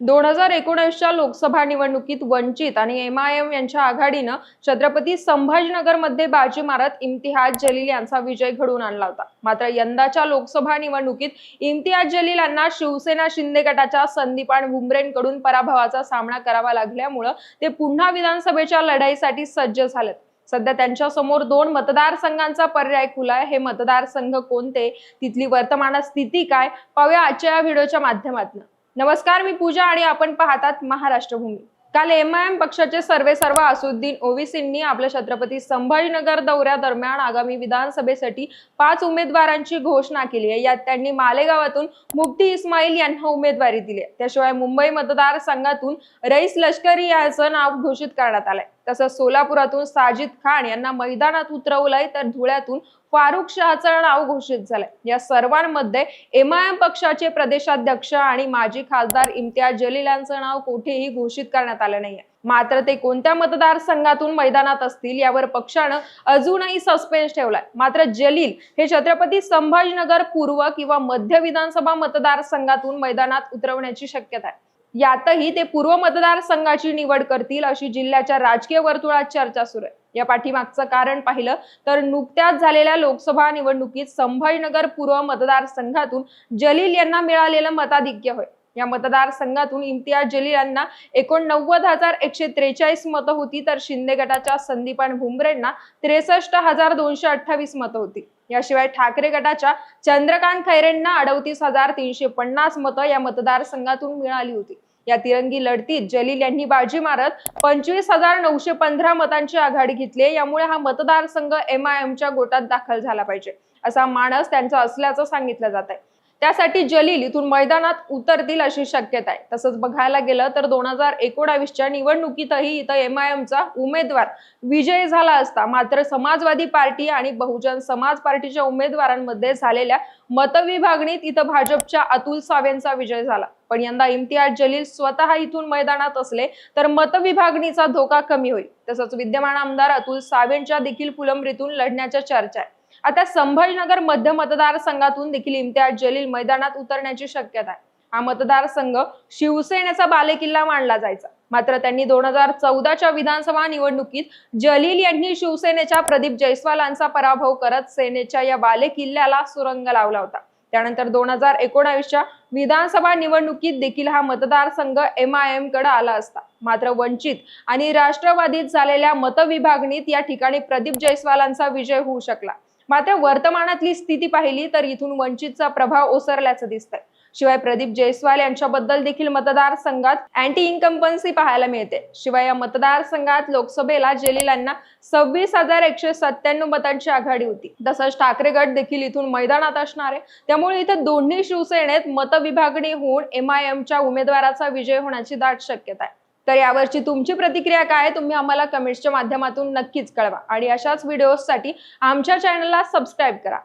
दोन हजार एकोणीसच्या लोकसभा निवडणुकीत वंचित आणि एम आय एम यांच्या आघाडीनं छत्रपती संभाजीनगरमध्ये बाजी मारत इम्तिहाज जलील यांचा विजय घडवून आणला होता. मात्र यंदाच्या लोकसभा निवडणुकीत इम्तियाज जलील यांना शिवसेना शिंदे गटाच्या संदीपान भुमरेंकडून पराभवाचा सामना करावा लागल्यामुळं ते पुन्हा विधानसभेच्या लढाईसाठी सज्ज झालेत. सध्या त्यांच्यासमोर दोन मतदारसंघांचा पर्याय खुला आहे. हे मतदारसंघ कोणते? तिथली वर्तमान स्थिती काय? पाहूया आजच्या या व्हिडिओच्या माध्यमातून. नमस्कार मी पूजा आणि आपण पाहतात महाराष्ट्रभूमी. काल एम आय एम पक्षाचे सर्वे सर्व असुद्दीन ओवीसींनी आपल्या छत्रपती संभाजीनगर दौऱ्यादरम्यान आगामी विधानसभेसाठी पाच उमेदवारांची घोषणा केली आहे. यात त्यांनी मालेगावातून मुफ्ती इस्माईल यांना उमेदवारी दिली त्याशिवाय मुंबई मतदारसंघातून रईस लष्करी याचं नाव घोषित करण्यात आलंय. तसंच सोलापुरातून साजिद खान यांना मैदानात उतरवलंय तर धुळ्यातून फारुख शहाचं नाव घोषित झालंय. या सर्वांमध्ये एम आय एम पक्षाचे प्रदेशाध्यक्ष आणि माजी खासदार इम्तियाज जलील यांचं नाव कुठेही घोषित करण्यात आलं नाहीये. मात्र ते कोणत्या मतदारसंघातून मैदानात असतील यावर पक्षानं अजूनही सस्पेन्स ठेवलाय. मात्र जलील हे छत्रपती संभाजीनगर पूर्व किंवा मध्य विधानसभा मतदारसंघातून मैदानात उतरवण्याची शक्यता आहे. यातही ते पूर्व मतदारसंघाची निवड करतील अशी जिल्ह्याच्या राजकीय वर्तुळात चर्चा सुरू आहे. या पाठीमागचं कारण पाहिलं तर नुकत्याच झालेल्या लोकसभा निवडणुकीत संभाजीनगर पूर्व मतदारसंघातून जलील यांना मिळालेलं मताधिक्य होय. या मतदारसंघातून इम्तियाज जलील यांना एकोणनव्वद हजार एकशे त्रेचाळीस मतं होती तर शिंदे गटाच्या संदीपान भुमरेंना त्रेसष्ट हजार दोनशे अठ्ठावीस मतं होती. याशिवाय ठाकरे गटाच्या चंद्रकांत खैरेंना अडतीस हजार तीनशे पन्नास मतं या मतदारसंघातून मिळाली होती. या तिरंगी लढतीत जलील यांनी बाजी मारत पंचवीस हजार नऊशे पंधरा मतांची आघाडी घेतली यामुळे हा मतदारसंघ एम आय एमच्या गोटात दाखल झाला पाहिजे. असा मानस त्यांचा असल्याचं सांगितलं जात आहे त्यासाठी जलील इथून मैदानात उतरतील अशी शक्यता आहे. तसंच बघायला गेलं तर दोन हजार एकोणावीसच्या निवडणुकीतही इथं एम आय एमचा उमेदवार विजय झाला असता. मात्र समाजवादी पार्टी आणि बहुजन समाज पार्टीच्या उमेदवारांमध्ये झालेल्या मतविभागणीत इथं भाजपच्या अतुल सावेंचा विजय झाला. पण यंदा इम्तियाज जलील स्वतः इथून मैदानात असले तर मतविभागणीचा धोका कमी होईल. तसंच विद्यमान आमदार अतुल सावेंच्या देखील फुलंब्रीतून लढण्याच्या चर्चा आहे. आता संभाजीनगर मध्य मतदारसंघातून देखील इम्तियाज जलील मैदानात उतरण्याची शक्यता आहे. हा मतदारसंघ शिवसेनेचा बालेकिल्ला मानला जायचा. मात्र त्यांनी दोन हजार चौदाच्या विधानसभा निवडणुकीत जलील यांनी शिवसेनेच्या प्रदीप जैस्वालांचा पराभव करत सेनेच्या या बालेकिल्ल्याला सुरंग लावला होता. त्यानंतर दोन हजार एकोणावीसच्या विधानसभा निवडणुकीत देखील हा मतदारसंघ एम आय एमकडे आला असता. मात्र वंचित आणि राष्ट्रवादीत झालेल्या मतविभागणीत या ठिकाणी प्रदीप जैस्वालांचा विजय होऊ शकला. मात्र वर्तमानातली स्थिती पाहिली तर इथून वंचितचा प्रभाव ओसरल्याचं दिसतंय. शिवाय प्रदीप जयस्वाल यांच्याबद्दल देखील मतदारसंघात अँटी इन्कम्पन्सी पाहायला मिळते. शिवाय या मतदारसंघात लोकसभेला जेलिलांना सव्वीस हजार एकशे सत्त्याण्णव मतांची आघाडी होती. तसंच ठाकरे गट देखील इथून मैदानात असणार आहे. त्यामुळे इथे दोन्ही शिवसेनेत मतविभागणी होऊन एम आय एमच्या उमेदवाराचा विजय होण्याची दाट शक्यता आहे. तर यावरची तुमची प्रतिक्रिया काय तुम्ही आम्हाला कमेंट्सच्या माध्यमातून नक्कीच कळवा. आणि अशाच व्हिडिओजसाठी आमच्या चॅनलला सबस्क्राईब करा.